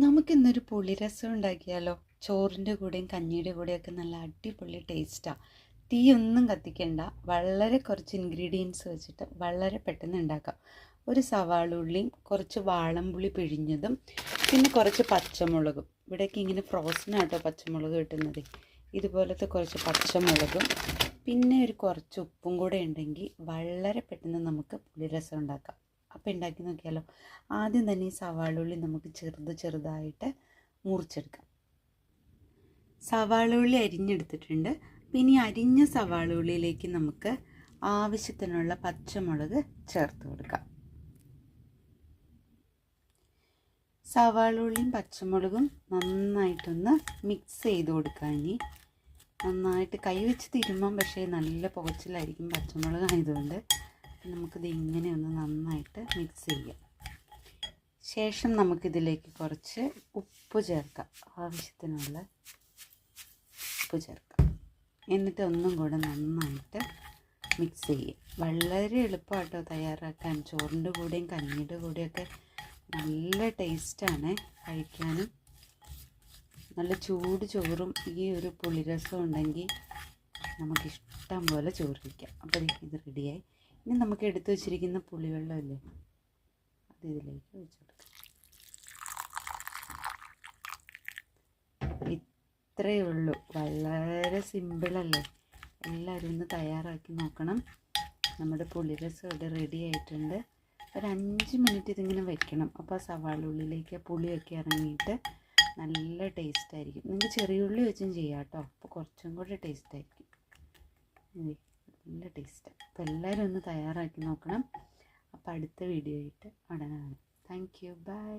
നമുക്കിന്നൊരു പുളിരസം ഉണ്ടാക്കിയാലോ? ചോറിന്റെ കൂടെയും കഞ്ഞിയുടെ കൂടെയൊക്കെ നല്ല അടിപൊളി ടേസ്റ്റാണ് തീയൊന്നും കത്തിക്കണ്ട. വളരെ കുറച്ച് ഇൻഗ്രീഡിയൻസ് വെച്ചിട്ട് വളരെ പെട്ടെന്ന് ഉണ്ടാക്കാം. ഒരു സവാള ഉള്ളിയും കുറച്ച് വാളംപുളി പിഴിഞ്ഞതും പിന്നെ കുറച്ച് പച്ചമുളകും. ഇവിടേക്ക് ഇങ്ങനെ ഫ്രോസൺ ആട്ടോ പച്ചമുളക് കിട്ടുന്നത്. ഇതുപോലത്തെ കുറച്ച് പച്ചമുളകും പിന്നെ ഒരു കുറച്ച് ഉപ്പും കൂടെ ഉണ്ടെങ്കിൽ വളരെ പെട്ടെന്ന് നമുക്ക് പുളിരസം ഉണ്ടാക്കാം. അപ്പോൾ ഉണ്ടാക്കി നോക്കിയാലോ. ആദ്യം തന്നെ ഈ സവാളുള്ളി നമുക്ക് ചെറുത് ചെറുതായിട്ട് മുറിച്ചെടുക്കാം. സവാളുള്ളി അരിഞ്ഞെടുത്തിട്ടുണ്ട്. പിന്നെ ഈ അരിഞ്ഞ സവാളുള്ളിയിലേക്ക് നമുക്ക് ആവശ്യത്തിനുള്ള പച്ചമുളക് ചേർത്ത് കൊടുക്കാം. സവാളുള്ളിയും പച്ചമുളകും നന്നായിട്ടൊന്ന് മിക്സ് ചെയ്ത് കൊടുക്കാം ഇനി. നന്നായിട്ട് കൈ വെച്ച് തിരുമ്പാൻ പക്ഷേ നല്ല പുകച്ചിലായിരിക്കും പച്ചമുളക് ആയതുകൊണ്ട് നമുക്കിത് ഇങ്ങനെ ഒന്ന് നന്നായിട്ട് മിക്സ് ചെയ്യാം. ശേഷം നമുക്കിതിലേക്ക് കുറച്ച് ഉപ്പ് ചേർക്കാം. ആവശ്യത്തിനുള്ള ഉപ്പ് ചേർക്കാം. എന്നിട്ട് ഒന്നും കൂടെ നന്നായിട്ട് മിക്സ് ചെയ്യും. വളരെ എളുപ്പമാട്ടോ തയ്യാറാക്കാൻ. ചോറിന്റെ കൂടെയും കഞ്ഞിയുടെ കൂടെയൊക്കെ നല്ല ടേസ്റ്റാണ് കഴിക്കാനും. നല്ല ചൂട് ചോറും ഈ ഒരു പുളിരസം ഉണ്ടെങ്കിൽ നമുക്കിഷ്ടം പോലെ ചോറ് വയ്ക്കാം അപ്പോൾ ഇത് റെഡിയായി ഇനി നമുക്ക് എടുത്തു വെച്ചിരിക്കുന്ന പുളിവെള്ളമില്ലേ? അത് ഇതിലേക്ക് ഒഴിച്ചു കൊടുക്കാം. ഇത്രയേ ഉള്ളൂ. വളരെ സിമ്പിളല്ലേ? എല്ലാവരും ഒന്ന് തയ്യാറാക്കി നോക്കണം. നമ്മുടെ പുളിരസം ഇവിടെ റെഡി ആയിട്ടുണ്ട്. ഒരു അഞ്ച് മിനിറ്റ് ഇതിങ്ങനെ വെക്കണം. അപ്പോൾ സവാള ഉള്ളിലേക്ക് പുളിയൊക്കെ ഇറങ്ങിയിട്ട് നല്ല ടേസ്റ്റ് ആയിരിക്കും. നിങ്ങൾക്ക് ചെറിയ ഉള്ളി വെച്ചും ചെയ്യാം കേട്ടോ. അപ്പോൾ കുറച്ചും കൂടെ ടേസ്റ്റ് ആയിരിക്കും. നല്ല ടേസ്റ്റാണ് അപ്പോൾ എല്ലാവരും ഒന്ന് തയ്യാറാക്കി നോക്കണം. അപ്പോൾ അടുത്ത വീഡിയോ ആയിട്ട് ഉടനെ കാണാം. Thank you by